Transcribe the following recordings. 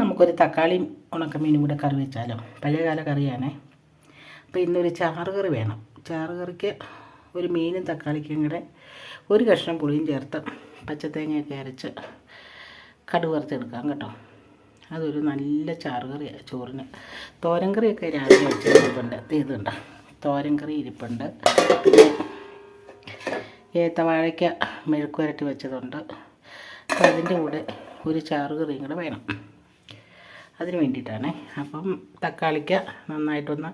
നമുക്കൊരു തക്കാളിയും ഉണക്കമീനും കൂടെ കറി വെച്ചാലോ? പഴയകാല കറിയാണേ. അപ്പോൾ ഇന്നൊരു ചാറ് കറി വേണം. ചാറ് കറിക്ക് ഒരു മീനും തക്കാളിക്കും കൂടെ ഒരു കഷ്ണം പുളിയും ചേർത്ത് പച്ചത്തേങ്ങയൊക്കെ അരച്ച് കടുക് വറുത്തെടുക്കാം കേട്ടോ. അതൊരു നല്ല ചാറ് കറിയാണ് ചോറിന്. തോരൻ കറിയൊക്കെ രാവിലെ വെച്ചിരിപ്പുണ്ട് തീർന്നുണ്ട് തോരൻ കറി ഇരിപ്പുണ്ട്. പിന്നെ ഏത്തവാഴയ്ക്ക മെഴുക്ക് വരട്ടി വെച്ചതുണ്ട്. അപ്പോൾ അതിന്റെ കൂടെ ഒരു ചാറ് കറിയും കൂടെ വേണം. അതിന് വേണ്ടിയിട്ടാണ്. അപ്പം തക്കാളിക്ക നന്നായിട്ടൊന്ന്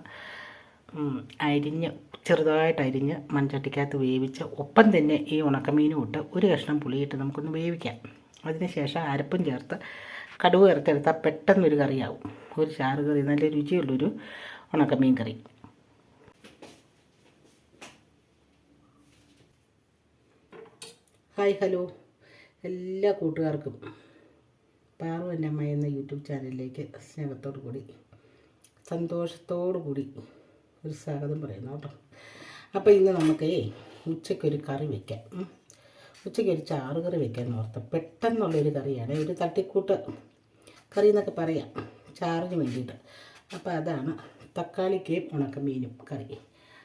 അരിഞ്ഞ് ചെറുതായിട്ട് അരിഞ്ഞ് മൺചട്ടിക്കകത്ത് വേവിച്ച് ഒപ്പം തന്നെ ഈ ഉണക്കമീനും ഇട്ട് ഒരു കഷ്ണം പുളിയിട്ട് നമുക്കൊന്ന് വേവിക്കാം. അതിന് ശേഷം അരപ്പും ചേർത്ത് കടുവ് ചേർത്തെടുത്താൽ പെട്ടെന്നൊരു കറിയാവും. ഒരു ചാറ് കറി നല്ല രുചിയുള്ളൊരു ഉണക്കമീൻ കറി. Hi hello. എല്ലാ കൂട്ടുകാർക്കും പാറു എന്റെ അമ്മ എന്ന യൂട്യൂബ് ചാനലിലേക്ക് സ്നേഹത്തോടു കൂടി സന്തോഷത്തോടു കൂടി ഒരു സ്വാഗതം പറയുന്നു കേട്ടോ. അപ്പോൾ ഇന്ന് നമുക്ക് ഉച്ചയ്ക്കൊരു കറി വയ്ക്കാം ഉച്ചയ്ക്കൊരു ചാറ് കറി വെക്കാൻ ഓർത്ത് പെട്ടെന്നുള്ളൊരു കറിയാണ്. ഒരു തട്ടിക്കൂട്ട് കറി എന്നൊക്കെ പറയാം. ചാറിന് വേണ്ടിയിട്ട്. അപ്പോൾ അതാണ് തക്കാളിക്കയും ഉണക്കമീനും കറി.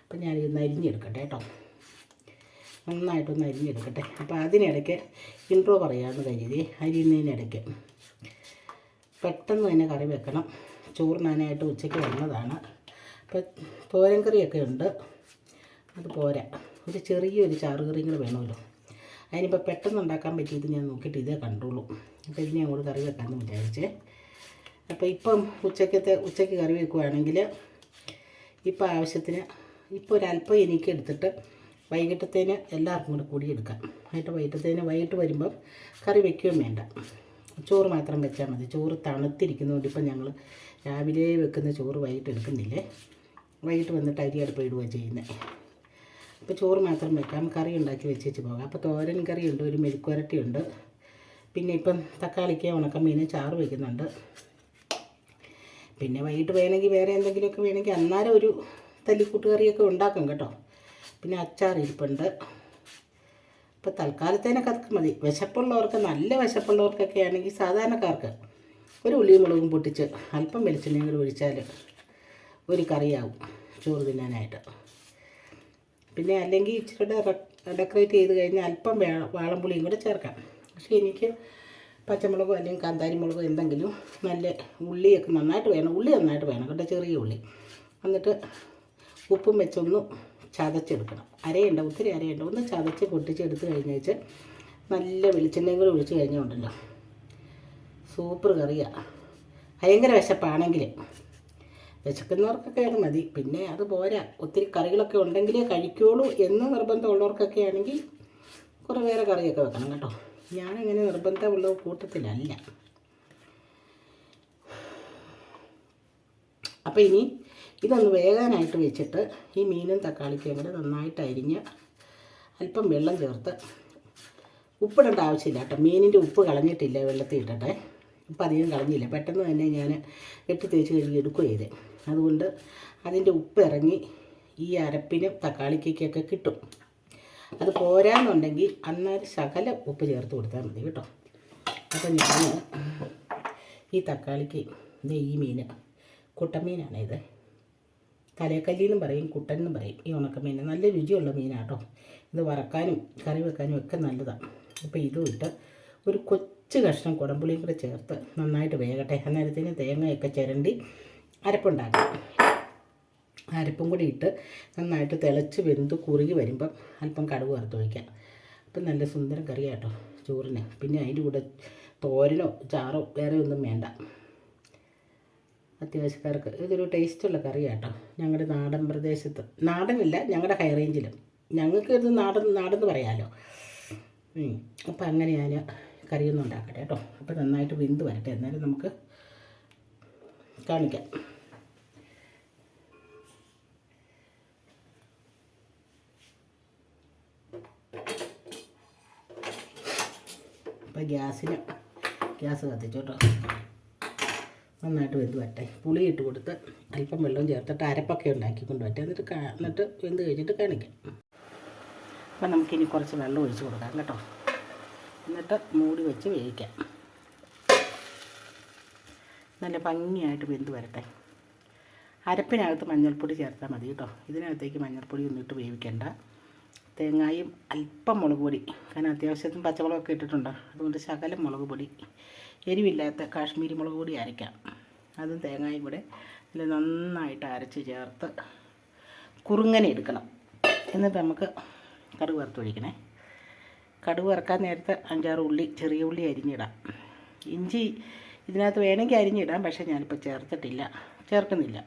അപ്പം ഞാനിത് അരിഞ്ഞെടുക്കട്ടെ കേട്ടോ. നന്നായിട്ടൊന്ന് അരിഞ്ഞെടുക്കട്ടെ. അപ്പോൾ അതിനിടയ്ക്ക് ഇൻട്രോ പറയാമെന്ന് കരുതി. അരിയുന്നതിനിടയ്ക്ക്. പെട്ടെന്ന് തന്നെ കറി വെക്കണം. ചോറിനാനായിട്ട് ഉച്ചയ്ക്ക് വന്നതാണ്. അപ്പോൾ തോരൻ കറിയൊക്കെ ഉണ്ട്. അത് പോരാ. ഒരു ചെറിയൊരു ചാറ് കറിയും കൂടെ വേണമല്ലോ. അതിനിപ്പോൾ പെട്ടെന്ന് ഉണ്ടാക്കാൻ പറ്റിയത് ഞാൻ നോക്കിയിട്ട് ഇതേ കണ്ടുള്ളൂ. അപ്പോൾ ഇതിനെ അങ്ങോട്ട് കറി വെക്കാമെന്ന് വിചാരിച്ചേ. അപ്പോൾ ഇപ്പം ഉച്ചക്കത്തെ ഉച്ചയ്ക്ക് കറി വെക്കുകയാണെങ്കിൽ ഇപ്പോൾ ആവശ്യത്തിന് ഇപ്പോൾ ഒരല്പം എനിക്ക് എടുത്തിട്ട് വൈകിട്ടത്തേന് എല്ലാവർക്കും കൂടെ കൂടി എടുക്കാം. എന്നിട്ട് വൈകിട്ടത്തേന് വൈകിട്ട് വരുമ്പം കറി വെക്കുകയും വേണ്ട. ചോറ് മാത്രം വെച്ചാൽ മതി. ചോറ് തണുത്തിരിക്കുന്നതുകൊണ്ട് ഇപ്പം ഞങ്ങൾ രാവിലെ വെക്കുന്ന ചോറ് വൈകിട്ട് എടുക്കുന്നില്ലേ വൈകിട്ട് വന്നിട്ട് അരി അടുപ്പ് ഇടുകയാണ് ചെയ്യുന്നത് അപ്പോൾ ചോറ് മാത്രം വെക്കാം. കറി ഉണ്ടാക്കി വെച്ച് വെച്ച് പോകാം. അപ്പോൾ തോരൻ കറിയുണ്ട് ഒരു മെഴുക്കുവരട്ടിയുണ്ട്. പിന്നെ ഇപ്പം തക്കാളിക്ക് ഉണക്കമീൻ ചാറ് വയ്ക്കുന്നുണ്ട് പിന്നെ വൈകിട്ട് വേണമെങ്കിൽ വേറെ എന്തെങ്കിലുമൊക്കെ വേണമെങ്കിൽ അന്നേരം ഒരു തല്ലിക്കൂട്ട് കറിയൊക്കെ ഉണ്ടാക്കും കേട്ടോ. പിന്നെ അച്ചാർ ഇരിപ്പുണ്ട്. ഇപ്പോൾ തൽക്കാലത്തേനൊക്കെ അതൊക്കെ മതി. വിശപ്പുള്ളവർക്ക് നല്ല വിശപ്പുള്ളവർക്കൊക്കെ ആണെങ്കിൽ സാധാരണക്കാർക്ക് ഒരു ഉള്ളിയും മുളകും പൊട്ടിച്ച് അല്പം വെളിച്ചെണ്ണയും കൂടി ഒഴിച്ചാൽ ഒരു കറിയാവും ചോറ് തിന്നാനായിട്ട്. പിന്നെ അല്ലെങ്കിൽ ഇച്ചിരി ഡെക്കറേറ്റ് ചെയ്ത് കഴിഞ്ഞാൽ അല്പം വേ വാളംപുളിയും കൂടെ ചേർക്കാം. പക്ഷേ എനിക്ക് പച്ചമുളകോ അല്ലെങ്കിൽ കാന്താരി മുളകോ എന്തെങ്കിലും നല്ല ഉള്ളിയൊക്കെ നന്നായിട്ട് വേണം. ഉള്ളി നന്നായിട്ട് വേണം കേട്ടോ ചെറിയ ഉള്ളി. എന്നിട്ട് ഉപ്പും വെച്ചൊന്ന് ചതച്ചെടുക്കണം. അരയുണ്ട ഒത്തിരി അരയുണ്ട. ഒന്ന് ചതച്ച് പൊട്ടിച്ചെടുത്ത് കഴിഞ്ഞേച്ച് നല്ല വെളിച്ചെണ്ണയും കൂടെ ഒഴിച്ച് കഴിഞ്ഞുകൊണ്ടല്ലോ സൂപ്പർ കറിയാണ് ഭയങ്കര വിശപ്പാണെങ്കിൽ വിശക്കുന്നവർക്കൊക്കെ അത് മതി. പിന്നെ അത് പോരാ. ഒത്തിരി കറികളൊക്കെ ഉണ്ടെങ്കിലേ കഴിക്കുള്ളൂ എന്ന് നിർബന്ധമുള്ളവർക്കൊക്കെ ആണെങ്കിൽ കുറേ വേറെ കറിയൊക്കെ വെക്കണം കേട്ടോ. ഞാനങ്ങനെ നിർബന്ധമുള്ള കൂട്ടത്തിലല്ല. അപ്പോൾ ഇനി ഇതൊന്ന് വേകാനായിട്ട് വെച്ചിട്ട് ഈ മീനും തക്കാളിക്കും കൂടെ നന്നായിട്ട് അരിഞ്ഞ് അല്പം വെള്ളം ചേർത്ത് ഉപ്പിടേണ്ട ആവശ്യമില്ല കേട്ടോ. മീനിന്റെ ഉപ്പ് കളഞ്ഞിട്ടില്ല വെള്ളത്തിൽ ഇട്ടട്ടെ ഉപ്പ് അധികം കളഞ്ഞില്ല. പെട്ടെന്ന് തന്നെ ഞാൻ വെട്ടി തേച്ച് കഴുകി എടുക്കുകയും ചെയ്തേ അതുകൊണ്ട് അതിന്റെ ഉപ്പ് ഇറങ്ങി ഈ അരപ്പിനും തക്കാളിക്കൊക്കെ കിട്ടും. അത് പോരാന്നുണ്ടെങ്കിൽ അന്നേരം ശകല ഉപ്പ് ചേർത്ത് കൊടുത്താൽ മതി കേട്ടോ. അപ്പം ഞാൻ ഈ തക്കാളിക്ക് ഈ മീൻ കുട്ടമീനാണ് ഇത്. തലേക്കല്ലിന്നും പറയും കുട്ടൻ എന്നും പറയും. ഈ ഉണക്കമീൻ നല്ല രുചിയുള്ള മീനാട്ടോ. ഇത് വറക്കാനും കറി വെക്കാനും ഒക്കെ നല്ലതാണ് അപ്പോൾ ഇതും ഇട്ട് ഒരു കൊച്ച് കഷ്ണം കുടമ്പുളിയും കൂടെ ചേർത്ത് നന്നായിട്ട് വേകട്ടെ. അന്നേരത്തിന് തേങ്ങയൊക്കെ ചിരണ്ടി അരപ്പുണ്ടാക്കാം. അരപ്പും കൂടി ഇട്ട് നന്നായിട്ട് തിളച്ച് വെന്ത് കുറുകി വരുമ്പം അല്പം കടുക് വറുത്ത് വയ്ക്കാം അപ്പം നല്ല സുന്ദരം കറിയാട്ടോ ചോറിന്. പിന്നെ അതിന്റെ കൂടെ തോരനോ ചാറോ വേറെ ഒന്നും വേണ്ട. അത്യാവശ്യക്കാർക്ക്. ഇതൊരു ടേസ്റ്റുള്ള കറിയാട്ടോ. ഞങ്ങളുടെ നാടൻ പ്രദേശത്ത്. നാടനില്ല ഞങ്ങളുടെ ഹൈ റേഞ്ചിലും. ഞങ്ങൾക്ക് ഇത് നാടൻ നാടെന്ന് പറയാമല്ലോ അപ്പോൾ അങ്ങനെ ഞാൻ കറിയൊന്നും ഉണ്ടാക്കട്ടെ കേട്ടോ. അപ്പം നന്നായിട്ട് വെന്ത് വരട്ടെ. എന്നാലും നമുക്ക് കാണിക്കാം. അപ്പോൾ ഗ്യാസിന് ഗ്യാസ് കത്തിച്ചു കേട്ടോ. നന്നായിട്ട് വെന്ത് വരട്ടെ. പുളി ഇട്ട് കൊടുത്ത് അല്പം വെള്ളം ചേർത്തിട്ട് അരപ്പൊക്കെ ഉണ്ടാക്കി കൊണ്ടുവരട്ടെ. എന്നിട്ട് എന്നിട്ട് വെന്ത് കഴിഞ്ഞിട്ട് കാണിക്കാം. അപ്പം നമുക്കിനി കുറച്ച് വെള്ളം ഒഴിച്ച് കൊടുക്കാം കേട്ടോ. എന്നിട്ട് മൂടി വെച്ച് വേവിക്കാം. നല്ല ഭംഗിയായിട്ട് വെന്ത് വരട്ടെ. അരപ്പിനകത്ത് മഞ്ഞൾപ്പൊടി ചേർത്താൽ മതി കേട്ടോ. ഇതിനകത്തേക്ക് മഞ്ഞൾപ്പൊടി ഒന്നും ഇട്ട് വേവിക്കണ്ട. തേങ്ങായും അല്പം മുളക് പൊടി. കാരണം അത്യാവശ്യത്തിന് പച്ചമുളകൊക്കെ ഇട്ടിട്ടുണ്ട്. അതുകൊണ്ട് ശകലം മുളക് പൊടി. എരിവില്ലാത്ത കാശ്മീരി മുളക് പൊടി അരയ്ക്കാം. അതും തേങ്ങയും കൂടെ ഇതിൽ നന്നായിട്ട് അരച്ച് ചേർത്ത് കുറുങ്ങനെ എടുക്കണം. എന്നിട്ട് നമുക്ക് കടുക് വറുത്ത് ഒഴിക്കണേ. കടുക് വറുക്കാൻ നേരത്തെ അഞ്ചാറ് ഉള്ളി ചെറിയ ഉള്ളി അരിഞ്ഞിടാം. ഇഞ്ചി ഇതിനകത്ത് വേണമെങ്കിൽ അരിഞ്ഞിടാം പക്ഷേ ഞാനിപ്പോൾ ചേർത്തിട്ടില്ല ചേർക്കുന്നില്ല.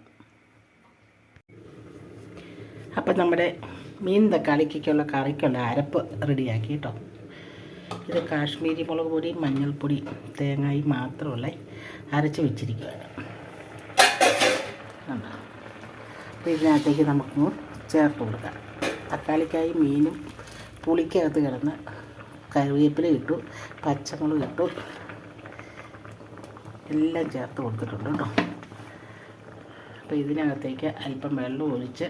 അപ്പം നമ്മുടെ മീൻ തക്കാളിക്കുള്ള കറിക്കുള്ള അരപ്പ് റെഡിയാക്കി കേട്ടോ. ഇത് കാശ്മീരി മുളക് പൊടി മഞ്ഞൾപ്പൊടി തേങ്ങായി മാത്രമുള്ള അരച്ച് വെച്ചിരിക്കുകയാണ് കണ്ടോ അപ്പോൾ ഇതിനകത്തേക്ക് നമുക്ക് ചേർത്ത് കൊടുക്കാം. തക്കാളിക്കായി മീനും പുളിക്കകത്ത് കിടന്ന് കറിവേപ്പില ഇട്ടു പച്ചമുളക് ഇട്ടു. എല്ലാം ചേർത്ത് കൊടുത്തിട്ടുണ്ട് കേട്ടോ. അപ്പോൾ ഇതിനകത്തേക്ക് അല്പം വെള്ളം ഒഴിച്ച്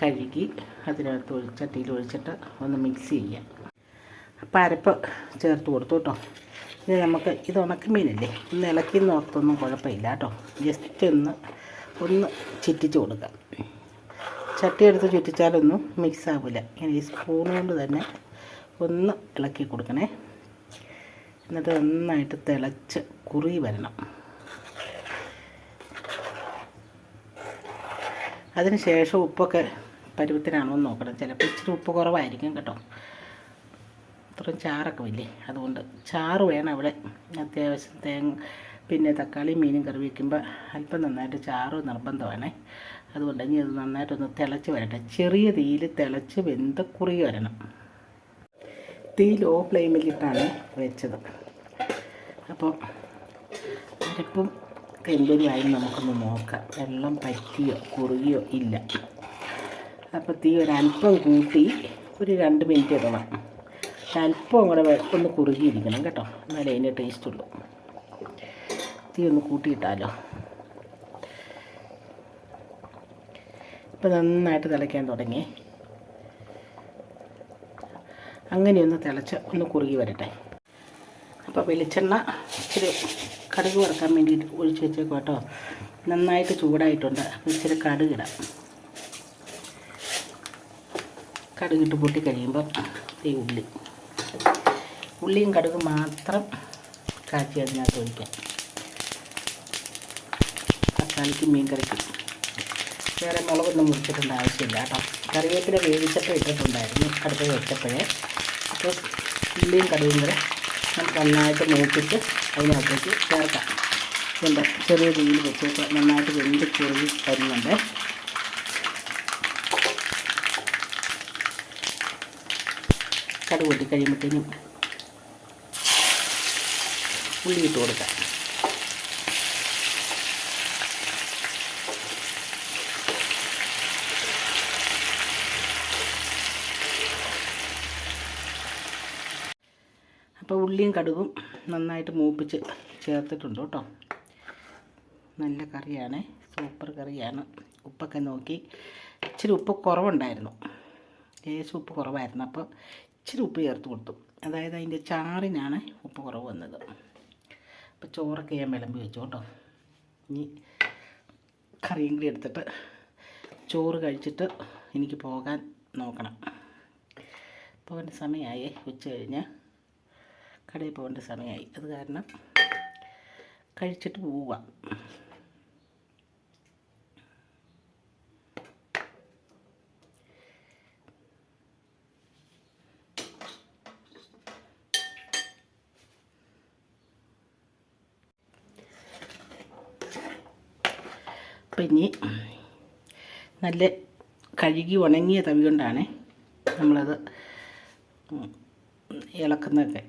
കഴുകി അതിനകത്ത് ഒഴിച്ച് ചട്ടിയിൽ ഒഴിച്ചിട്ട് ഒന്ന് മിക്സ് ചെയ്യാം. അപ്പോൾ അരപ്പ് ചേർത്ത് കൊടുത്തു കേട്ടോ. ഇനി നമുക്ക് ഇത് ഉണക്കമീനല്ലേ? ഒന്ന് ഇളക്കി നോർത്തൊന്നും കുഴപ്പമില്ല കേട്ടോ. ജസ്റ്റ് ഒന്ന് ഒന്ന് ചുറ്റിച്ച് കൊടുക്കാം ചട്ടി എടുത്ത് ചുറ്റിച്ചാലൊന്നും മിക്സ് ആവില്ല ഇങ്ങനെ ഈ സ്പൂൺ കൊണ്ട് തന്നെ ഒന്ന് ഇളക്കി കൊടുക്കണേ. എന്നിട്ട് നന്നായിട്ട് തിളച്ച് കുറി വരണം. അതിന് ശേഷം ഉപ്പൊക്കെ പരുവത്തിനാണോ എന്ന് നോക്കണം. ചിലപ്പോൾ ഇച്ചിരി ഉപ്പ് കുറവായിരിക്കും കേട്ടോ. അത്രയും ചാറൊക്കെ ഇല്ലേ? അതുകൊണ്ട് ചാറ് വേണം അവിടെ അത്യാവശ്യം തേങ്ങ പിന്നെ തക്കാളി മീനും കറി വയ്ക്കുമ്പോൾ അല്പം നന്നായിട്ട് ചാറ് നിർബന്ധമാണേ. അതുകൊണ്ട് ഇനി അത് നന്നായിട്ടൊന്ന് തിളച്ച് വരട്ടെ. ചെറിയ തീയിൽ തിളച്ച് വെന്ത കുറി വരണം. തീ ലോ ഫ്ലെയിമിലിട്ടാണ് വെച്ചത്. അപ്പോൾ അരപ്പും കരിമ്പരിയായി നമുക്കൊന്ന് നോക്കാം. വെള്ളം പറ്റിയോ കുറുകിയോ ഇല്ല. അപ്പോൾ തീ ഒരല്പം കൂട്ടി ഒരു രണ്ട് മിനിറ്റ് ഇടണം. അല്പം കൂടെ ഒന്ന് കുറുകിയിരിക്കണം കേട്ടോ. എന്നാലേ അതിന്റെ ടേസ്റ്റ് ഉള്ളൂ. തീ ഒന്ന് കൂട്ടിയിട്ടാലോ? ഇപ്പം നന്നായിട്ട് തിളയ്ക്കാൻ തുടങ്ങി. അങ്ങനെയൊന്ന് തിളച്ച് ഒന്ന് കുറുകി വരട്ടെ. അപ്പോൾ വെളിച്ചെണ്ണ ഇച്ചിരി കടുക് വറുക്കാൻ വേണ്ടിയിട്ട് ഒഴിച്ച് വെച്ചേക്കും കേട്ടോ നന്നായിട്ട് ചൂടായിട്ടുണ്ട്. ഇച്ചിരി കടുകിടാം കടുകിട്ട് പൊട്ടി കഴിയുമ്പം ഈ ഉള്ളി. ഉള്ളിയും കടുകും മാത്രം കാച്ചി അതിനകത്ത് ഒഴിക്കാം. തക്കാളിക്കും മീൻ കറിക്കും വേറെ മുളകൊന്നും മുറിച്ചിട്ടുണ്ട് ആവശ്യമില്ല കേട്ടോ. കറിവേപ്പില വേവിച്ചപ്പോൾ ഇട്ടിട്ടുണ്ടായിരുന്നു. കടുപ്പ് വെച്ചപ്പോഴേ. അപ്പോൾ ഉള്ളിയും കടുകും കൂടെ നമുക്ക് നന്നായിട്ട് മൂപ്പിച്ച് അതിനകത്തേക്ക് ചേർക്കാം. ഇതുണ്ട്. ചെറിയ രീതിയിൽ വെച്ചേക്ക് നന്നായിട്ട് വെന്ത് കുറുകി വരുന്നുണ്ട്. കടുക് പൊട്ടി കഴിയുമ്പോഴത്തേനും ഉള്ളി ഇട്ട് കൊടുക്കാം. അപ്പോൾ ഉള്ളിയും കടുകും നന്നായിട്ട് മൂപ്പിച്ച് ചേർത്തിട്ടുണ്ട് കേട്ടോ. നല്ല കറിയാണ് സൂപ്പർ കറിയാണ്. ഉപ്പൊക്കെ നോക്കി. ഇച്ചിരി ഉപ്പ് കുറവുണ്ടായിരുന്നു. ലേശം ഉപ്പ് കുറവായിരുന്നു. അപ്പോൾ ഇച്ചിരി ഉപ്പ് ചേർത്ത് കൊടുത്തു. അതായത് അതിന്റെ ചാറിനാണ് ഉപ്പ് കുറവ് വന്നത്. അപ്പോൾ ചോറൊക്കെ ഞാൻ വിളമ്പി വെച്ചു കേട്ടോ. ഇനി കറിയും കൂടി എടുത്തിട്ട് ചോറ് കഴിച്ചിട്ട് എനിക്ക് പോകാൻ നോക്കണം. പോകേണ്ട സമയമായേ ഉച്ച കഴിഞ്ഞ് കടയിൽ പോകേണ്ട സമയമായി. അത് കാരണം കഴിച്ചിട്ട് പോവുക പിന്നെ നല്ല കഴുകി ഉണങ്ങിയ തവി കൊണ്ടാണ് നമ്മളത് ഇളക്കുന്നതൊക്കെ.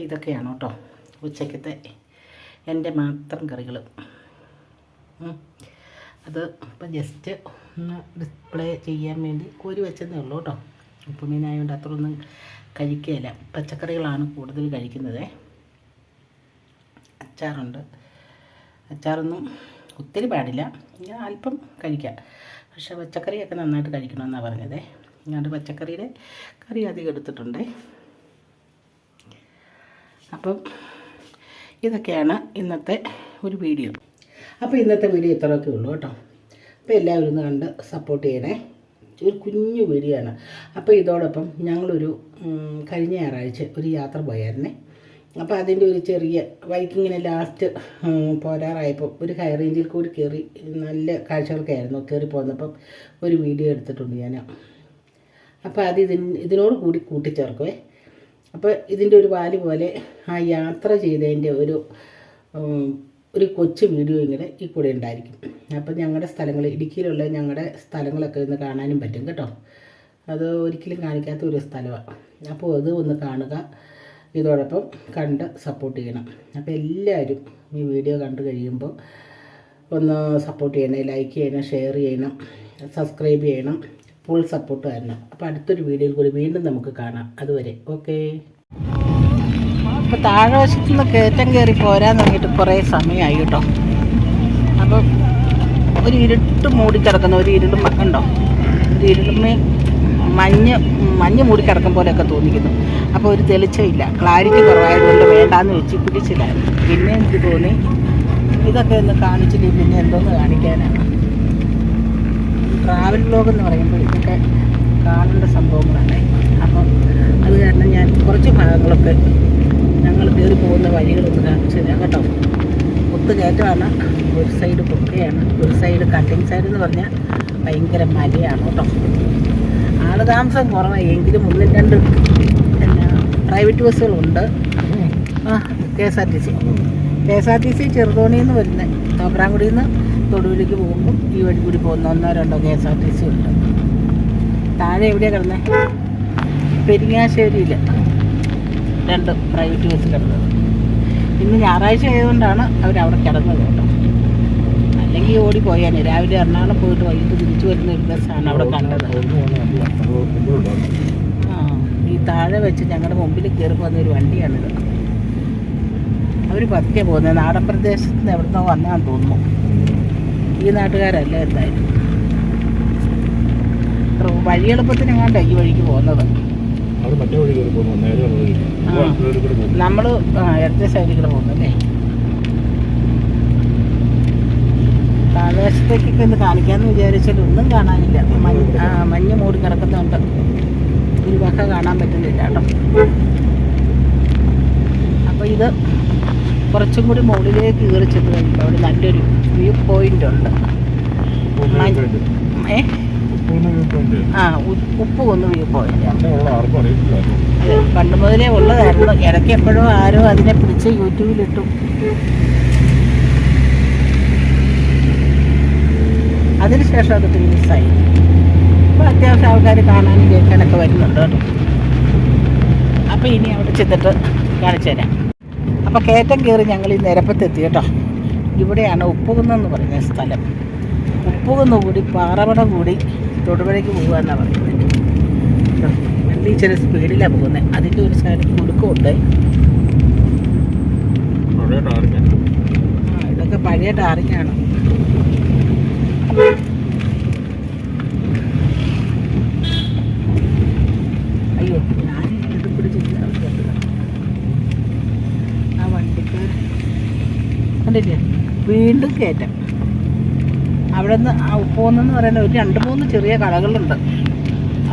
അപ്പോൾ ഇതൊക്കെയാണ് കേട്ടോ ഉച്ചക്കത്തെ എന്റെ മാത്രം കറികൾ. അത് ഇപ്പം ജസ്റ്റ് ഒന്ന് ഡിസ്പ്ലേ ചെയ്യാൻ വേണ്ടി കോരി വെച്ചതേ ഉള്ളൂ കേട്ടോ. ഉപ്പുമീനായതുകൊണ്ട് അത്ര ഒന്നും കഴിക്കുകയില്ല പച്ചക്കറികളാണ് കൂടുതൽ കഴിക്കുന്നത്. അച്ചാറുണ്ട്. അച്ചാറൊന്നും ഒത്തിരി പാടില്ല. ഞാൻ അല്പം കഴിക്കാം. പക്ഷേ പച്ചക്കറിയൊക്കെ നന്നായിട്ട് കഴിക്കണമെന്നാണ് പറഞ്ഞത്. ഞാൻ പച്ചക്കറിയുടെ കറി അധികം എടുത്തിട്ടുണ്ട്. അപ്പം ഇതൊക്കെയാണ് ഇന്നത്തെ ഒരു വീഡിയോ. അപ്പോൾ ഇന്നത്തെ വീഡിയോ ഇത്രയൊക്കെ ഉള്ളൂ കേട്ടോ. അപ്പോൾ എല്ലാവരും ഒന്ന് കണ്ട് സപ്പോർട്ട് ചെയ്യണേ. ഒരു കുഞ്ഞു വീഡിയോ ആണ്. അപ്പോൾ ഇതോടൊപ്പം ഞങ്ങളൊരു കഴിഞ്ഞ ഞായറാഴ്ച ഒരു യാത്ര പോയായിരുന്നേ. അപ്പോൾ അതിന്റെ ഒരു ചെറിയ വൈക്കിങ്ങനെ ലാസ്റ്റ് പോരാറായപ്പോൾ ഒരു ഹൈ റേഞ്ചിൽ കൂടി കയറി നല്ല കാഴ്ചകളൊക്കെ ആയിരുന്നു കയറി പോന്നപ്പം ഒരു വീഡിയോ എടുത്തിട്ടുണ്ട് ഞാൻ. അപ്പോൾ അത് ഇതിന് ഇതിനോട് കൂടി കൂട്ടിച്ചേർക്കുവേ. അപ്പോൾ ഇതിന്റെ ഒരു വാൽ പോലെ ആ യാത്ര ചെയ്തതിന്റെ ഒരു ഒരു കൊച്ചു വീഡിയോ ഇങ്ങനെ ഈ കൂടെ ഉണ്ടായിരിക്കും. അപ്പോൾ ഞങ്ങളുടെ സ്ഥലങ്ങൾ ഇടുക്കിയിലുള്ള ഞങ്ങളുടെ സ്ഥലങ്ങളൊക്കെ ഒന്ന് കാണാനും പറ്റും കേട്ടോ. അത് ഒരിക്കലും കാണിക്കാത്ത ഒരു സ്ഥലമാണ് അപ്പോൾ അത് ഒന്ന് കാണുക. ഇതോടൊപ്പം കണ്ട് സപ്പോർട്ട് ചെയ്യണം. അപ്പോൾ എല്ലാവരും ഈ വീഡിയോ കണ്ടു കഴിയുമ്പോൾ ഒന്ന് സപ്പോർട്ട് ചെയ്യണം ലൈക്ക് ചെയ്യണം ഷെയർ ചെയ്യണം സബ്സ്ക്രൈബ് ചെയ്യണം. ഫുൾ സപ്പോർട്ട് തരണം അപ്പോൾ അടുത്തൊരു വീഡിയോയിൽ കൂടി വീണ്ടും നമുക്ക് കാണാം. അതുവരെ ഓക്കേ. അപ്പോൾ താഴെ വശത്തു നിന്ന് കയറ്റം കയറി പോരാൻ തുടങ്ങിയിട്ട് കുറേ സമയമായി കേട്ടോ. അപ്പം ഒരു ഇരുട്ട് മൂടിക്കിടക്കുന്ന ഒരു ഇരുളും ഉണ്ടോ? ഒരു ഇരുളുമേ മഞ്ഞ് മഞ്ഞ് മൂടിക്കിടക്കും പോലെയൊക്കെ തോന്നിക്കുന്നു. അപ്പോൾ ഒരു തെളിച്ചമില്ല. ക്ലാരിറ്റി കുറവായതുകൊണ്ട് വേണ്ടാന്ന് വെച്ച് പിടിച്ചില്ലായിരുന്നു. പിന്നെ എനിക്ക് തോന്നി ഇതൊക്കെ ഒന്ന് കാണിച്ചിട്ട് പിന്നെ എന്തോന്ന് കാണിക്കാനാണ്. ട്രാവൽ ബ്ലോഗ് എന്ന് പറയുമ്പോൾ ഇതൊക്കെ കാണേണ്ട സംഭവങ്ങളാണ്. അപ്പം അത് കാരണം ഞാൻ കുറച്ച് ഭാഗങ്ങളൊക്കെ ഞങ്ങൾ കയറി പോകുന്ന വഴികളൊന്ന് കാണിച്ചു തരാം കേട്ടോ. ഒത്തു കയറ്റമാണ്. ഒരു സൈഡ് കുക്കയാണ് ഒരു സൈഡ് കട്ടിങ് സൈഡ് എന്ന് പറഞ്ഞാൽ ഭയങ്കര മലയാണ് കേട്ടോ. ആൾ താമസം കുറവാണ് എങ്കിലും ഒന്നും രണ്ട് പിന്നെ പ്രൈവറ്റ് ബസ്സുകളുണ്ട് ആ K S R T C. K S R T C ചെറുതോണിയിൽ നിന്ന് വരുന്നത്. തോപ്രാംകുടിയിൽ നിന്ന് തൊടുവിലേക്ക് പോകുമ്പോൾ ഈ വഴി കൂടി പോകുന്ന ഒന്നോ രണ്ടോ K S R T C ഉണ്ട്. താഴെ എവിടെയാണ് കിടന്നത് പെരിങ്ങാശ്ശേരിയിൽ രണ്ട് പ്രൈവറ്റ് ബസ് കിടന്നത്. ഇന്ന് ഞായറാഴ്ച ആയതുകൊണ്ടാണ് അവരവിടെ കിടന്നത് കേട്ടോ. അല്ലെങ്കിൽ ഓടി പോയാനെ രാവിലെ എറണാകുളം പോയിട്ട് വൈകിട്ട് തിരിച്ചു വരുന്ന ഒരു ബസ്സാണ് അവിടെ കണ്ടത്. ആ ഈ താഴെ വെച്ച് ഞങ്ങളുടെ മുമ്പിൽ കയറി പോകുന്ന ഒരു വണ്ടിയാണിത് അവർ പതുക്കെ പോകുന്നത്. നാടൻ പ്രദേശത്ത് നിന്ന് എവിടുന്നോ വന്നാന്ന് തോന്നുന്നു. ഈ നാട്ടുകാരല്ല എന്തായാലും? വഴി എളുപ്പത്തിന് എളുപ്പത്തിനെങ്ങാണ്ട ഈ വഴിക്ക് പോകുന്നത്. നമ്മൾ ഇടത്തെ സൈഡിൽ കൂടെ പോകുന്നല്ലേ? താഴ്വശത്തേക്കൊക്കെ ഒന്ന് കാണിക്കാമെന്ന് വിചാരിച്ചാൽ ഒന്നും കാണാനില്ല. മഞ്ഞ് മഞ്ഞ് മൂടി കിടക്കുന്നുണ്ട്. ഒരു വക കാണാൻ പറ്റുന്നില്ല കേട്ടോ. അപ്പോൾ ഇത് കുറച്ചും കൂടി മുകളിലേക്ക് കയറി ചെന്ന് കഴിയുമ്പോൾ അവിടെ നല്ലൊരു വ്യൂ പോയിന്റ് ഉണ്ട്. ഏ? ആ ഉപ്പ് കൊന്ന് വ്യൂ പോയിന്റ്. പണ്ട് മുതലേ ഉള്ളതായിരുന്നു. ഇടയ്ക്ക് എപ്പോഴും ആരോ അതിനെ പിടിച്ച് യൂട്യൂബിലിട്ടു അതിനുശേഷം അത് ഫേമസായി അപ്പോൾ അത്യാവശ്യം ആൾക്കാർ കാണാനും കേൾക്കാനൊക്കെ വരുന്നുണ്ട് കേട്ടോ. അപ്പോൾ ഇനി അവിടെ ചെന്നിട്ട് കാണിച്ചു തരാം അപ്പോൾ കയറ്റം കയറി ഞങ്ങൾ ഈ നിരപ്പത്തെത്തി കേട്ടോ. ഇവിടെയാണ് ഉപ്പുകുന്നെന്ന് പറയുന്ന സ്ഥലം. ഉപ്പുകുന്ന് കൂടി പാറവടം കൂടി തൊടുപുഴയ്ക്ക് പോകുക എന്നാണ് പറയുന്നത് വണ്ടി ചെറിയ സ്പീഡിലാണ് പോകുന്നത് അതിന്റെ ഒരു സൈഡിൽ കുടുക്കമുണ്ട്. ഇതൊക്കെ പഴയ ടാറിങ്ങാണ് അയ്യോ ഞാൻ ഇത് പിടിച്ചില്ല ആ വണ്ടിക്ക് കണ്ടില്ലേ? വീണ്ടും കയറ്റം. അവിടെ നിന്ന് ആ ഉപ്പുവെന്ന് പറയുന്ന ഒരു രണ്ട് മൂന്ന് ചെറിയ കടകളുണ്ട്.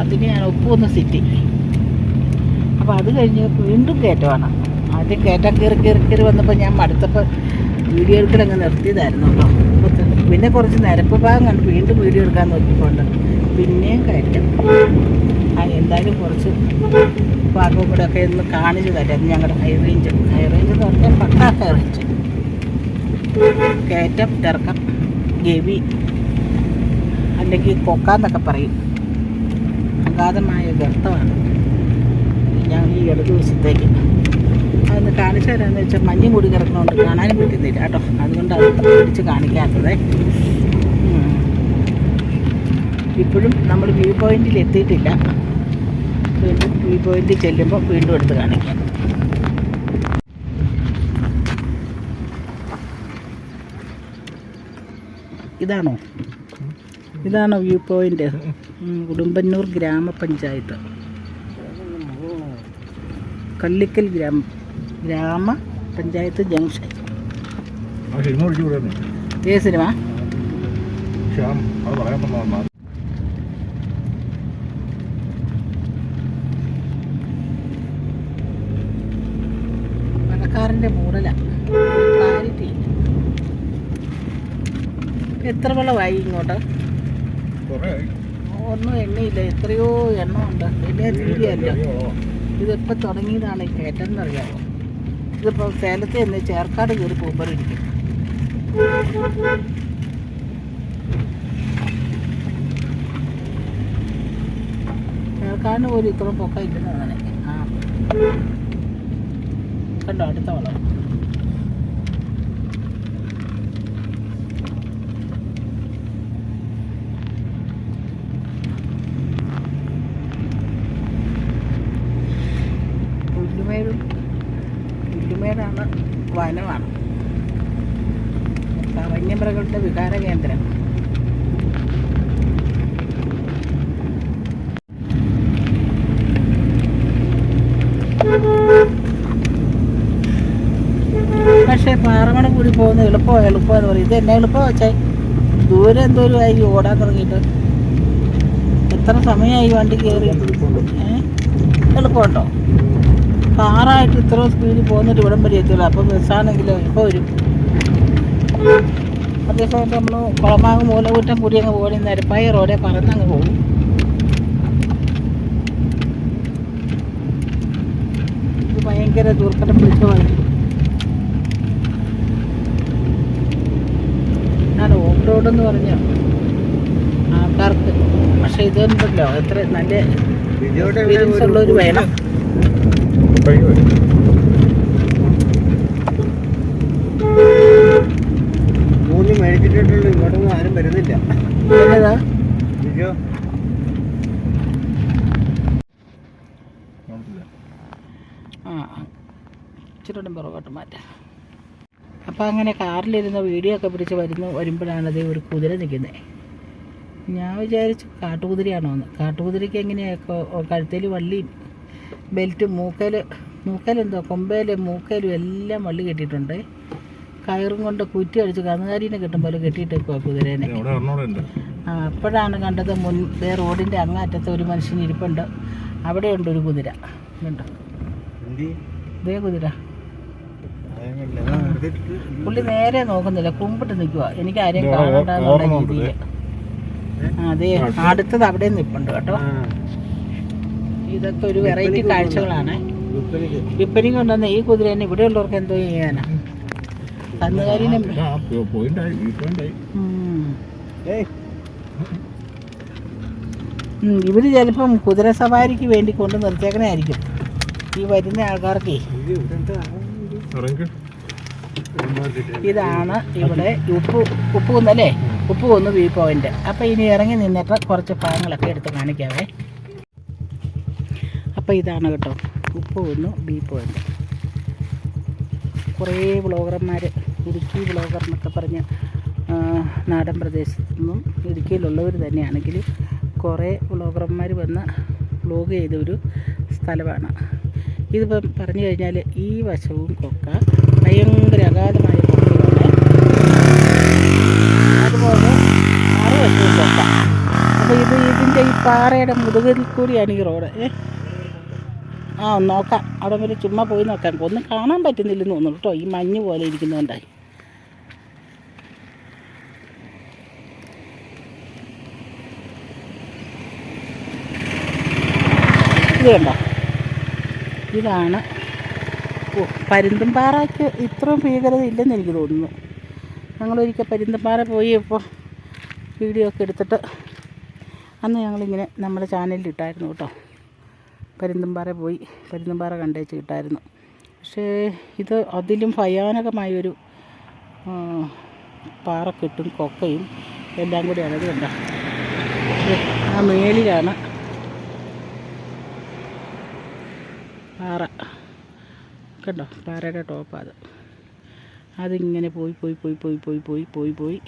അതിനെയാണ് ഉപ്പുവന്ന് സിറ്റി അപ്പോൾ അത് കഴിഞ്ഞ് വീണ്ടും കയറ്റമാണ്. ആദ്യം കയറ്റം കയറി കയറി കയറി വന്നപ്പോൾ ഞാൻ മടുത്തപ്പോൾ വീഡിയോ എടുക്കൽ അങ്ങ് നിർത്തിയതായിരുന്നു പിന്നെ കുറച്ച് നിരപ്പ് ഭാഗം കണ്ട് വീണ്ടും വീഡിയോ എടുക്കാൻ നോക്കിക്കൊണ്ട് പിന്നെയും കയറ്റം. എന്തായാലും കുറച്ച് ഭാഗവും കൂടെ ഒക്കെ ഒന്ന് കാണിച്ചു തരാം. ഞങ്ങളുടെ ഹൈ റേഞ്ച് ഹൈ റേഞ്ച് എന്ന് പറഞ്ഞാൽ പക്കാ ഹൈ റേഞ്ച് കയറ്റം ഇറക്കം ഗവി അല്ലെങ്കിൽ കൊക്കാന്നൊക്കെ പറയും. അഗാധമായ ഗർത്തമാണ്. ഞാൻ ഈ ഇടതു വശത്തേക്ക് അതൊന്ന് കാണിച്ചു തരാമെന്ന് വെച്ചാൽ മഞ്ഞ് കൂടി കിടക്കണോണ്ട് കാണാനും പറ്റുന്നില്ല കേട്ടോ. അതുകൊണ്ട് അത് പിടിച്ച് കാണിക്കാത്തത്. ഇപ്പോഴും നമ്മൾ വ്യൂ പോയിന്റിൽ എത്തിയിട്ടില്ല. വീണ്ടും വ്യൂ പോയിന്റ് ചെല്ലുമ്പോൾ വീണ്ടും എടുത്ത് കാണിക്കാം. ഇതാണോ? ഇതാണോ വ്യൂ പോയിന്റ്? ഉടുമ്പന്നൂർ ഗ്രാമപഞ്ചായത്ത്. കള്ളിക്കൽ ഗ്രാമ ഗ്രാമ പഞ്ചായത്ത് ജംഗ്ഷൻ ഏത് സിനിമ ശ്യാം അത് പറയാൻ പറഞ്ഞതാണ് മഴക്കാറിന്റെ മൂടലാണ് ക്ലാരിറ്റി ഇല്ല എത്ര വെള്ളമായി ഇങ്ങോട്ട്? ഒന്നും എണ്ണയില്ല എത്രയോ എണ്ണ ഉണ്ട് വലിയ തീരെയല്ല ഇതിപ്പോൾ തുടങ്ങിയതാണ് ഈ കയറ്റം എന്നറിയാമോ ഇതിപ്പോൾ സേലത്ത് നിന്ന് ചേർക്കാട് കയറി പോകുമ്പോഴിരിക്കും. ചേർക്കാടിന് പോലും ഇത്രയും പൊക്കം ഇല്ലെന്ന് ആ. കണ്ടോ അടുത്ത വളം പുല്ലുമേടാണ് വനമാണ്. വന്യമൃഗങ്ങളുടെ വികാര കേന്ദ്രം. പക്ഷേ പാറമണ കൂടി പോകുന്നത് എളുപ്പമോ എളുപ്പമെന്ന് പറയും. ഇത് എന്നെ എളുപ്പം വെച്ചാൽ ദൂരം എന്തോരം ആയി ഓടാൻ തുടങ്ങിയിട്ട്. എത്ര സമയമായി വണ്ടി കയറി? എളുപ്പമുണ്ടോ? കാറായിട്ട് ഇത്ര സ്പീഡിൽ പോകുന്നിട്ട് ഇവിടം വരെ എത്തില്ല അപ്പോൾ ബസ്സാണെങ്കിലോ ഇപ്പോൾ വരും. അതേസമയത്ത് നമ്മൾ കുളമാങ്ങ് മൂലകൂറ്റം കൂടി അങ്ങ് പോകണി നിരപ്പായ റോഡെ പറന്നങ്ങ് പോകും. ഇത് ഭയങ്കര ദുർഘടം പിടിച്ച വഴി ഞാൻ ഓഫ് റോഡ് എന്ന് പറഞ്ഞ ആൾക്കാർക്ക്. പക്ഷെ ഇതുണ്ടല്ലോ എത്ര നല്ല എക്സ്പീരിയൻസ് ഉള്ളവർ വേണം. മൂന്ന് മേടിച്ചിട്ടുള്ളൂ. ഇങ്ങോട്ടൊന്നും ആരും വരുന്നില്ല. ഇച്ചിരി കൂടെ പുറകോട്ട് മാറ്റാം. അപ്പോൾ അങ്ങനെ കാറിലിരുന്ന് വീഡിയോ ഒക്കെ പിടിച്ച് വരുന്നു വരുമ്പോഴാണ് അതേ ഒരു കുതിര നിൽക്കുന്നത് ഞാൻ വിചാരിച്ചു കാട്ടുകുതിരയാണോ എന്ന് കാട്ടുകുതിരയ്ക്ക് എങ്ങനെയാണ് കഴുത്തിൽ വള്ളിയും ബെൽറ്റും മൂക്കൽ മൂക്കലെന്തോ കൊമ്പേൽ മൂക്കലും എല്ലാം വള്ളി കെട്ടിയിട്ടുണ്ട്. കയറും കൊണ്ട് കുറ്റി അടിച്ച് കന്നുകാരീനെ കിട്ടും പോലെ കെട്ടിയിട്ടേക്കുവാ കുതിരേനെ. ആ അപ്പോഴാണ് കണ്ടത് മുൻ റോഡിന്റെ അങ്ങാറ്റത്ത് ഒരു മനുഷ്യൻ ഇരിപ്പുണ്ട്. അവിടെയുണ്ട് ഒരു കുതിര. കണ്ടോ? ഇതേ കുതിര. പുള്ളി നേരെ നോക്കുന്നില്ല. കുമ്പിട്ട് നിൽക്കുക എനിക്ക് ആരെയും കാണണ്ടെന്നുള്ള രീതിയിൽ അതെ അടുത്തത് അവിടെ നിൽപ്പുണ്ട് കേട്ടോ. ഇതൊക്കെ ഒരു വെറൈറ്റി കാഴ്ചകളാണ്. വിപ്പനി കൊണ്ടുവന്ന ഈ കുതിരേനെ ഇവിടെയുള്ളവർക്ക് എന്തോ ചെയ്യാനാ? കന്നുകാലിനെ ഇവർ ചിലപ്പം കുതിര സവാരിക്ക് വേണ്ടി കൊണ്ട് നിർത്തേക്കണായിരിക്കും ഈ വരുന്ന ആൾക്കാർക്ക്? ഇതാണ് ഇവിടെ ഉപ്പ് ഉപ്പ് കുന്നല്ലേ? ഉപ്പ് കുന്ന് വ്യൂ പോയിന്റ്. അപ്പം ഇനി ഇറങ്ങി നിന്നിട്ട് കുറച്ച് ഭാഗങ്ങളൊക്കെ എടുത്ത് കാണിക്കാവേ. അപ്പം ഇതാണ് കേട്ടോ. ഉപ്പ് ഒന്ന് ബീപ്പ് പോയിന്റ് കുറേ വ്ളോഗർമാർ ഇടുക്കി വ്ളോഗർ എന്നൊക്കെ പറഞ്ഞ് നാടൻ പ്രദേശത്തു നിന്നും ഇടുക്കിയിലുള്ളവർ തന്നെയാണെങ്കിൽ കുറേ വ്ളോഗർമാർ വന്ന് വ്ളോഗ് ചെയ്ത ഒരു സ്ഥലമാണ്. ഇതിപ്പം പറഞ്ഞു കഴിഞ്ഞാൽ ഈ വശവും കൊക്ക ഭയങ്കര അഗാധമായ കൊക്കയാണ്. അതുപോലെ മറുവശവും കൊക്ക. അപ്പോൾ ഇത് ഇതിന്റെ ഈ പാറയുടെ മുതുകിൽ കൂടിയാണ് ഈ റോഡ്. ഏ? ആ നോക്കാം. അവിടെ വരെ ചുമ്മാ പോയി നോക്കാം. ഒന്നും കാണാൻ പറ്റുന്നില്ലെന്ന് തോന്നുന്നു കേട്ടോ. ഈ മഞ്ഞ് പോലെ ഇരിക്കുന്നതുകൊണ്ടായി. ഇത് കണ്ടോ? ഇതാണ്. പരുന്തുംപാറയ്ക്ക് ഇത്രയും ഭീകരത ഇല്ലെന്ന് എനിക്ക് തോന്നുന്നു. ഞങ്ങളൊരിക്കൽ പരുന്തുംപാറ പോയി ഇപ്പോൾ വീഡിയോ ഒക്കെ എടുത്തിട്ട് അന്ന് ഞങ്ങളിങ്ങനെ നമ്മുടെ ചാനലിൽ ഇട്ടായിരുന്നു കേട്ടോ. പരുന്തുംപാറ പോയി പരുന്തുംപാറ കണ്ടേച്ച് കിട്ടായിരുന്നു. പക്ഷേ ഇത് അതിലും ഭയാനകമായൊരു പാറ പാറക്കെട്ടും കൊക്കയും എല്ലാം കൂടി അത് കണ്ട. ആ മേളിലാണ് പാറ. കണ്ടോ? പാറയുടെ ടോപ്പാണ് അത്. അതിങ്ങനെ പോയി പോയി പോയി പോയി പോയി പോയി പോയി പോയി.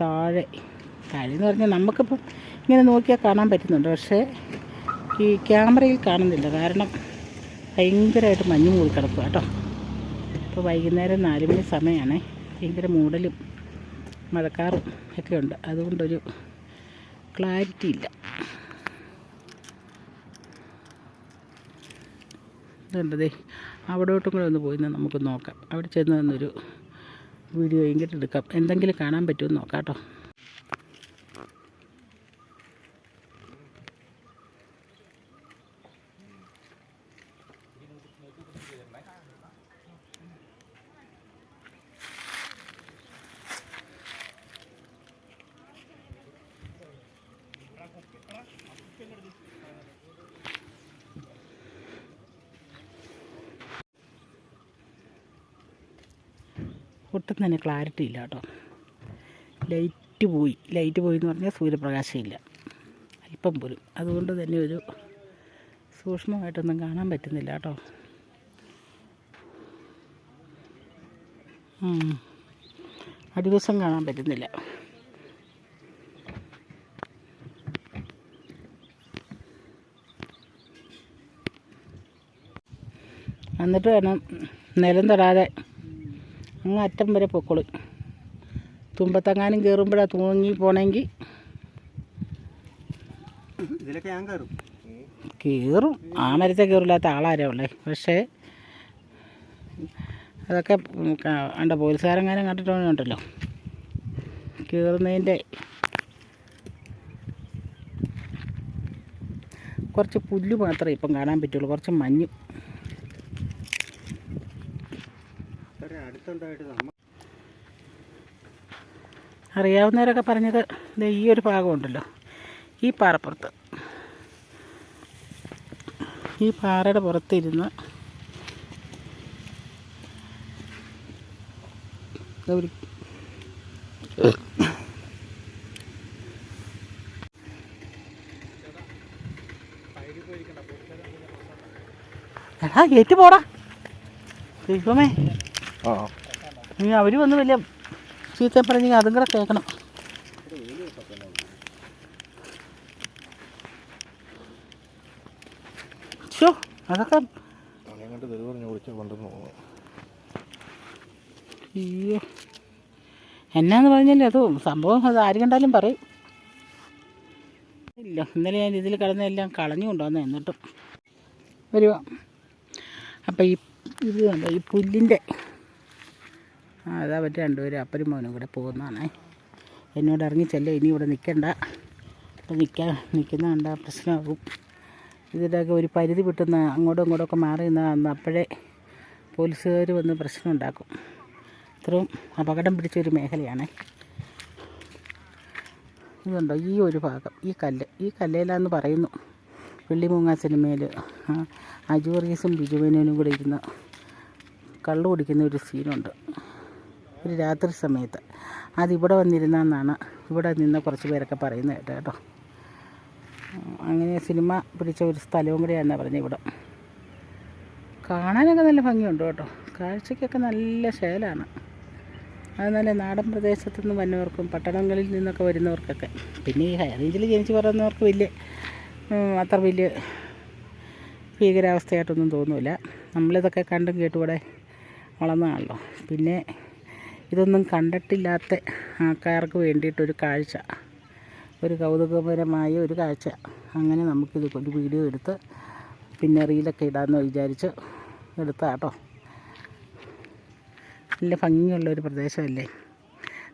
താഴെ. താഴെ എന്ന് പറഞ്ഞാൽ നമുക്കിപ്പം ഇങ്ങനെ നോക്കിയാൽ കാണാൻ പറ്റുന്നുണ്ട്. പക്ഷേ ഈ ക്യാമറയിൽ കാണുന്നില്ല. കാരണം ഭയങ്കരമായിട്ട് മഞ്ഞ് മൂടി കിടക്കുക കേട്ടോ. ഇപ്പോൾ വൈകുന്നേരം നാല് മണി സമയമാണ്. ഭയങ്കര മൂടലും മഴക്കാറും ഒക്കെ ഉണ്ട്. അതുകൊണ്ടൊരു ക്ലാരിറ്റി ഇല്ല. ഇതുണ്ടതേ അവിടോട്ടും കൂടെ ഒന്ന് പോയി നമുക്ക് നോക്കാം. അവിടെ ചെന്ന് നിന്നൊരു വീഡിയോ എങ്കിലും എടുക്കാം. എന്തെങ്കിലും കാണാൻ പറ്റുമെന്ന് നോക്കാം കേട്ടോ. ഒട്ടും തന്നെ ക്ലാരിറ്റി ഇല്ല കേട്ടോ. ലൈറ്റ് പോയി. ലൈറ്റ് പോയി എന്ന് പറഞ്ഞാൽ സൂര്യപ്രകാശം ഇല്ല. അല്പം പോലും. അതുകൊണ്ട് തന്നെ ഒരു സൂക്ഷ്മമായിട്ടൊന്നും കാണാൻ പറ്റുന്നില്ല കേട്ടോ. അടിവശം കാണാൻ പറ്റുന്നില്ല. എന്നിട്ട് വേണം നിലം തൊടാതെ അങ്ങ് അറ്റം വരെ പൊക്കോളും. തുമ്പത്തെങ്ങാനും കയറുമ്പോഴാണ് തൂങ്ങി പോണെങ്കിൽ കയറും ആ മരത്തെ കയറില്ലാത്ത ആളാരാ ഉള്ളത് പക്ഷേ അതൊക്കെ കണ്ട പോലീസുകാരെങ്ങാനും കണ്ടിട്ടുണ്ടല്ലോ. കയറുന്നതിന്റെ കുറച്ച് പുല്ല് മാത്രമേ ഇപ്പം കാണാൻ പറ്റുള്ളൂ. കുറച്ച് മഞ്ഞ് അത്ര നമ്മൾ അറിയാവുന്നവരൊക്കെ പറഞ്ഞത് ദേ ഈ ഒരു ഭാഗമുണ്ടല്ലോ ഈ പാറപ്പുറത്ത്. ഈ പാറയുടെ പുറത്തിരുന്ന് ഒരു എടാ ഗേറ്റ് പോടാ. ദൈവമേ. ആ. ഇനി അവർ വന്ന് വലിയ ചീത്ത പറഞ്ഞെങ്കിൽ അതും കൂടെ കേൾക്കണം. ഷോ അതൊക്കെ അയ്യോ. എന്നാന്ന് പറഞ്ഞല്ലേ അത് സംഭവം അത് ആര് കണ്ടാലും പറയും. ഇല്ല ഇന്നലെ ഞാൻ ഇതിൽ കിടന്നെല്ലാം കളഞ്ഞു കൊണ്ടുവന്ന എന്നിട്ടും. വരുവാ. അപ്പം ഈ ഇത് ഈ പുല്ലിന്റെ അതാ പറ്റി രണ്ടുപേരും അപ്പനും മോനും കൂടെ പോകുന്നതാണേ. എന്നോട് ഇറങ്ങി ചെല്ല ഇനി ഇവിടെ നിൽക്കണ്ട ഇപ്പം നിൽക്കാൻ നിൽക്കുന്ന കണ്ട പ്രശ്നമാകും. ഇതിന്റെയൊക്കെ ഒരു പരിധി വിട്ടുന്ന അങ്ങോട്ടും ഇങ്ങോട്ടും ഒക്കെ മാറി നിന്നാൽ അപ്പോഴേ പോലീസുകാർ വന്ന് പ്രശ്നം ഉണ്ടാക്കും ഇത്രയും അപകടം പിടിച്ചൊരു മേഖലയാണ്. ഇതുണ്ടോ ഈ ഒരു ഭാഗം ഈ കല്ല്. ഈ കല്ലേലാന്ന് പറയുന്നു. വെള്ളിമൂങ്ങ സിനിമയിൽ അജു വർഗീസും ബിജുവിനും കൂടെ ഇരുന്ന് കള്ളു കുടിക്കുന്ന ഒരു സീനുണ്ട്. ഒരു രാത്രി സമയത്ത്. അതിവിടെ വന്നിരുന്നെന്നാണ് ഇവിടെ നിന്ന് കുറച്ച് പേരൊക്കെ പറയുന്നത് കേട്ടോ കേട്ടോ. അങ്ങനെ സിനിമ പിടിച്ച ഒരു സ്ഥലവും കൂടെയാണെന്നാണ് പറഞ്ഞത് ഇവിടെ. കാണാനൊക്കെ നല്ല ഭംഗിയുണ്ട് കേട്ടോ. കാഴ്ചയ്ക്കൊക്കെ നല്ല ശേലാണ്. അത് നല്ല നാടൻ പ്രദേശത്തു നിന്ന് വന്നവർക്കും പട്ടണങ്ങളിൽ നിന്നൊക്കെ വരുന്നവർക്കൊക്കെ. പിന്നെ ഈ ഹൈ റേഞ്ചിൽ ജനിച്ച് പറയുന്നവർക്ക് വലിയ അത്ര വലിയ ഭീകരാവസ്ഥയായിട്ടൊന്നും തോന്നില്ല നമ്മളിതൊക്കെ കണ്ടും കേട്ടുകൂടെ വളർന്നതാണല്ലോ. പിന്നെ ഇതൊന്നും കണ്ടിട്ടില്ലാത്ത ആൾക്കാർക്ക് വേണ്ടിയിട്ടൊരു കാഴ്ച. ഒരു കൗതുകപരമായ ഒരു കാഴ്ച. അങ്ങനെ നമുക്കിത് ഒരു വീഡിയോ എടുത്ത് പിന്നെ റീലൊക്കെ ഇടാമെന്ന് വിചാരിച്ച് എടുത്താട്ടോ. നല്ല ഭംഗിയുള്ള ഒരു പ്രദേശമല്ലേ?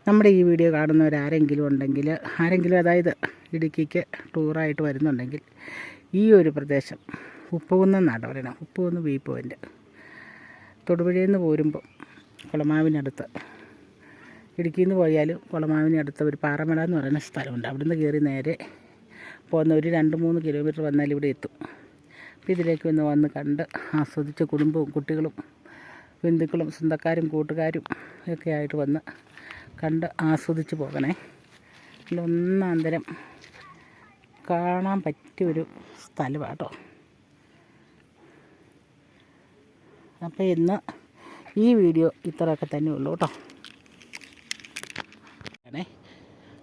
നമ്മുടെ ഈ വീഡിയോ കാണുന്നവരാരെങ്കിലും ഉണ്ടെങ്കിൽ ആരെങ്കിലും അതായത് ഇടുക്കിക്ക് ടൂറായിട്ട് വരുന്നുണ്ടെങ്കിൽ ഈ ഒരു പ്രദേശം ഉപ്പുകുന്നം എന്നാണ് പറയണം. ഉപ്പുകുന്ന് വ്യൂ പോയിന്റ് തൊടുപുഴയിൽ നിന്ന് പോരുമ്പോൾ കുളമാവിനടുത്ത് ഇടുക്കിയിൽ നിന്ന് പോയാൽ കുളമാവിന് അടുത്ത ഒരു പാറമല എന്ന് പറയുന്ന സ്ഥലമുണ്ട്. അവിടുന്ന് കയറി നേരെ പോകുന്ന ഒരു രണ്ട് മൂന്ന് കിലോമീറ്റർ വന്നാൽ ഇവിടെ എത്തും. അപ്പോൾ ഇതിലേക്ക് ഒന്ന് വന്ന് കണ്ട് ആസ്വദിച്ച് കുടുംബവും കുട്ടികളും ബന്ധുക്കളും സ്വന്തക്കാരും കൂട്ടുകാരും ഒക്കെ ആയിട്ട് വന്ന് കണ്ട് ആസ്വദിച്ച് പോകണേ. ഇതിലൊന്നാന്തരം കാണാൻ പറ്റിയൊരു സ്ഥലമാണ് കേട്ടോ അപ്പോൾ ഇന്ന് ഈ വീഡിയോ ഇത്രയൊക്കെ തന്നെ ഉള്ളൂ കേട്ടോ ആണേ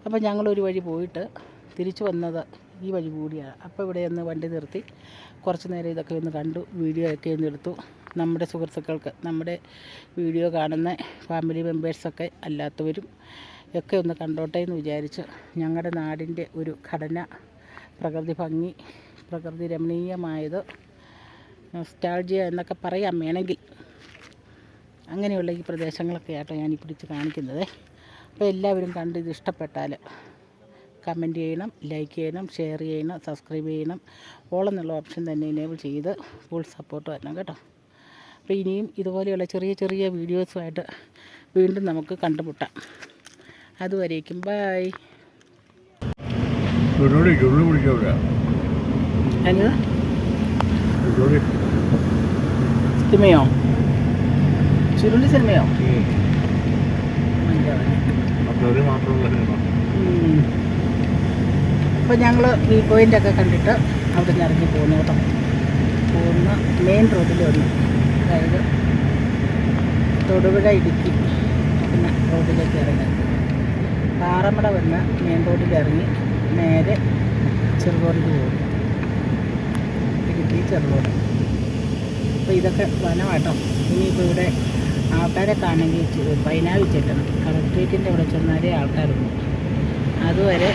അപ്പോൾ ഞങ്ങളൊരു വഴി പോയിട്ട് തിരിച്ചു വന്നത് ഈ വഴി കൂടിയാണ്. അപ്പോൾ ഇവിടെ ഒന്ന് വണ്ടി നിർത്തി കുറച്ച് നേരം ഇതൊക്കെ ഒന്ന് കണ്ടു വീഡിയോ ഒക്കെ ഒന്ന് എടുത്തു. നമ്മുടെ സുഹൃത്തുക്കൾക്ക് നമ്മുടെ വീഡിയോ കാണുന്ന ഫാമിലി മെമ്പേഴ്സൊക്കെ അല്ലാത്തവരും ഒക്കെ ഒന്ന് കണ്ടോട്ടെ എന്ന് വിചാരിച്ച് ഞങ്ങളുടെ നാടിന്റെ ഒരു ഘടന പ്രകൃതി ഭംഗി പ്രകൃതി രമണീയമായത് സ്റ്റാൾജിയ എന്നൊക്കെ പറയാം വേണമെങ്കിൽ അങ്ങനെയുള്ള ഈ പ്രദേശങ്ങളൊക്കെ ആട്ടോ ഞാൻ പിടിച്ച് കാണിക്കുന്നത്. അപ്പോൾ എല്ലാവരും കണ്ട് ഇത് ഇഷ്ടപ്പെട്ടാൽ കമന്റ് ചെയ്യണം ലൈക്ക് ചെയ്യണം ഷെയർ ചെയ്യണം സബ്സ്ക്രൈബ് ചെയ്യണം. ഓൾ എന്നുള്ള ഓപ്ഷൻ തന്നെ എനേബിൾ ചെയ്ത് ഫുൾ സപ്പോർട്ട് തരണം കേട്ടോ. അപ്പോൾ ഇനിയും ഇതുപോലെയുള്ള ചെറിയ ചെറിയ വീഡിയോസുമായിട്ട് വീണ്ടും നമുക്ക് കണ്ടുമുട്ടാം. അതുവരേക്കും ബായ് സിനിമയോ? ചുരുളി സിനിമയോ മഞ്ചാവനം അതൊരു മാത്രമുള്ള സിനിമ അപ്പോൾ ഞങ്ങൾ വ്യൂ പോയിന്റൊക്കെ കണ്ടിട്ട് അവിടെ നിന്ന് ഇറങ്ങി പോകുന്നു കേട്ടോ. പോകുന്ന മെയിൻ റോഡിൽ വന്നു. അതായത് തൊടുപുഴ ഇടുക്കി പിന്നെ റോഡിലേക്ക് ഇറങ്ങി. പാറമട വന്ന് മെയിൻ റോഡിൽ ഇറങ്ങി. നേരെ ചെറുകോടിക്ക് പോകും ഇടുക്കി ചെറുകോട്. അപ്പോൾ ഇതൊക്കെ വനമാട്ടോ ഇനിയിപ്പോൾ ഇവിടെ ആൾക്കാരെ കാണെങ്കിൽ പൈനാവി ചെല്ലണം കളക്ട്രേറ്റിന്റെ അവിടെ ചെന്നാലേ ആൾക്കാരുണ്ട് അതുവരെ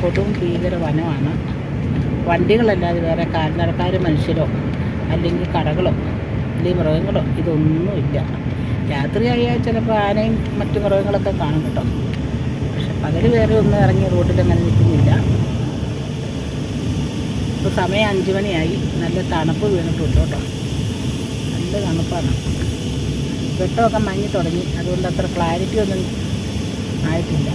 കൊടും ഭീകര വനമാണ് വണ്ടികളല്ലാതെ വേറെ കാൽനടക്കാർ മനുഷ്യരോ അല്ലെങ്കിൽ കടകളോ അല്ലെങ്കിൽ മൃഗങ്ങളോ ഇതൊന്നുമില്ല. രാത്രിയായാൽ ചിലപ്പോൾ ആനയും മറ്റു മൃഗങ്ങളൊക്കെ കാണും കേട്ടോ. പക്ഷെ പകൽ വേറെ ഒന്നും ഇറങ്ങി റോഡിൽ അങ്ങനെ നിൽക്കുന്നില്ല. ഇപ്പോൾ സമയം അഞ്ച് മണിയായി. നല്ല തണുപ്പ് വീണിട്ടുണ്ട് കേട്ടോ. നല്ല തണുപ്പാണ്. വെട്ടമൊക്കെ മങ്ങി തുടങ്ങി. അതുകൊണ്ട് അത്ര ക്ലാരിറ്റി ഒന്നും ആയിട്ടില്ല.